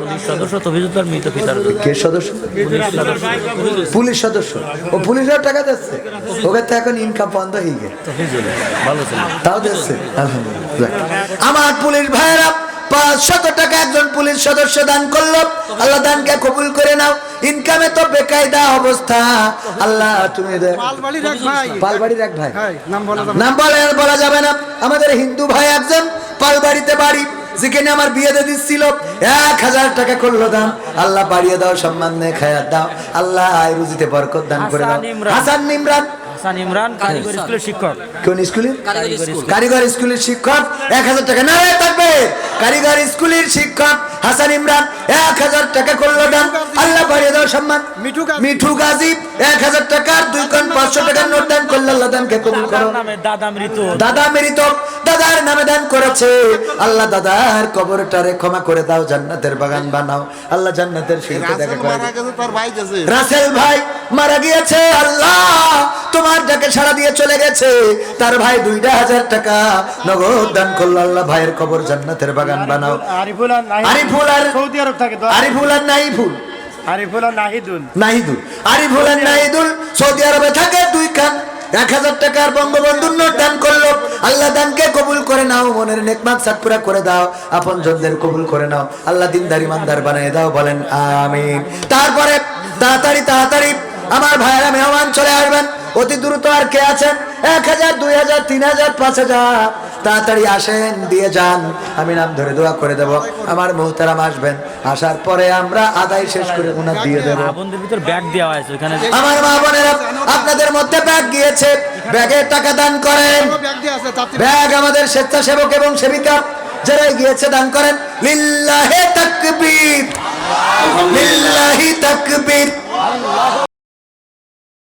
Police সদস্য তফিজুল মৃত পিতার কে সদস্য? পুলিশ সদস্য। সদস্য। ও পুলিশের টাকা দিচ্ছে। ওকে তো এখন ইনকাম বন্ধ হয়ে গেছে। ভালো তাও দিচ্ছে। আমার পুলিশ ভাইয়েরা পাঁচশত টাকা একজন পুলিশ সদস্য দান করল। আল্লাহ দানকে কবুল করে নাও। ইনকামে তো বেকায়দা অবস্থা। আল্লাহ তুমি পালবাড়ির এক ভাই। পালবাড়ির এক নাম বলা যাবে না। বলা যাবে না। আমাদের হিন্দু ভাই একজন পালবাড়িতে বাড়ি। যেখানে আমার বিয়ে দিয়ে দিচ্ছিল এক হাজার টাকা করল দান আল্লাহ বাড়িয়ে দাও সম্মান নে খায়াত দাও। আল্লাহ আয় রুজিতে বরকত দান করে দাও। হাসান ইমরান। হাসান ইমরান। হাসান স্কুলের শিক্ষক। কোন স্কুলে। কারিগর স্কুলের শিক্ষক এক হাজার টাকা না থাকবে। কারিগর স্কুলের শিক্ষক হাসান ইমরান এক হাজার টাকা করল দান আল্লাহ বাড়িয়ে দাও সম্মান। মিঠু গাজী। মিঠু গাজী এক হাজার টাকার দুই কোন পাঁচশো দানকে কবুল করো। দাদা মৃত। দাদা দাদার নামে দান করেছে। আল্লাহ দাদার কবরটারে ক্ষমা করে দাও জান্নাতের বাগান বানাও। আল্লাহ জান্নাতের সিঁড়িতে দেখা করে রাসেল ভাই মারা গিয়েছে আল্লাহ তোমার ডাকে সাড়া দিয়ে চলে গেছে তার ভাই দুইটা হাজার টাকা নগদ দান করল। আল্লাহ ভাইয়ের কবর জান্নাতের বাগান বানাও। আরিফুল আর আরিফুল আর সৌদি আরব থাকে তো আরিফুল আর নাইফুল আরিফুল আর নাহিদুল। নাহিদুল। আরিফুল আর নাহিদুল সৌদি আরবে থাকে দুই খান এক হাজার টাকার বঙ্গবন্ধুর নোট দান করল। আল্লাহ দানকে কবুল করে নাও, মনের নেকমাত সাতপুরা করে দাও আপন জনদের কবুল করে নাও। আল্লাহ বানিয়ে দাও, বলেন তারপরে তাড়াতাড়ি তাড়াতাড়ি আমার মেহমান চলে আসবেন। অতি দ্রুত আর কে আছেন? এক হাজার, দুই হাজার, তিন হাজার, পাঁচ হাজার। তাড়াতাড়ি আসেন, দিয়ে যান। আমি নাম ধরে দোয়া করে দেব। আমার মোহতারাম আসবেন। আসার পরে আমরা আদায় শেষ করে ওনার দিয়ে দেবো। আমার মা বোনেরা আপনাদের মধ্যে ব্যাগ গিয়েছে। ব্যাগের টাকা দান করেন। ব্যাগ আমাদের স্বেচ্ছাসেবক এবং সেবিকা যারাই গিয়েছে দান করেন। লিল্লাহে তাকবীর। লিল্লাহে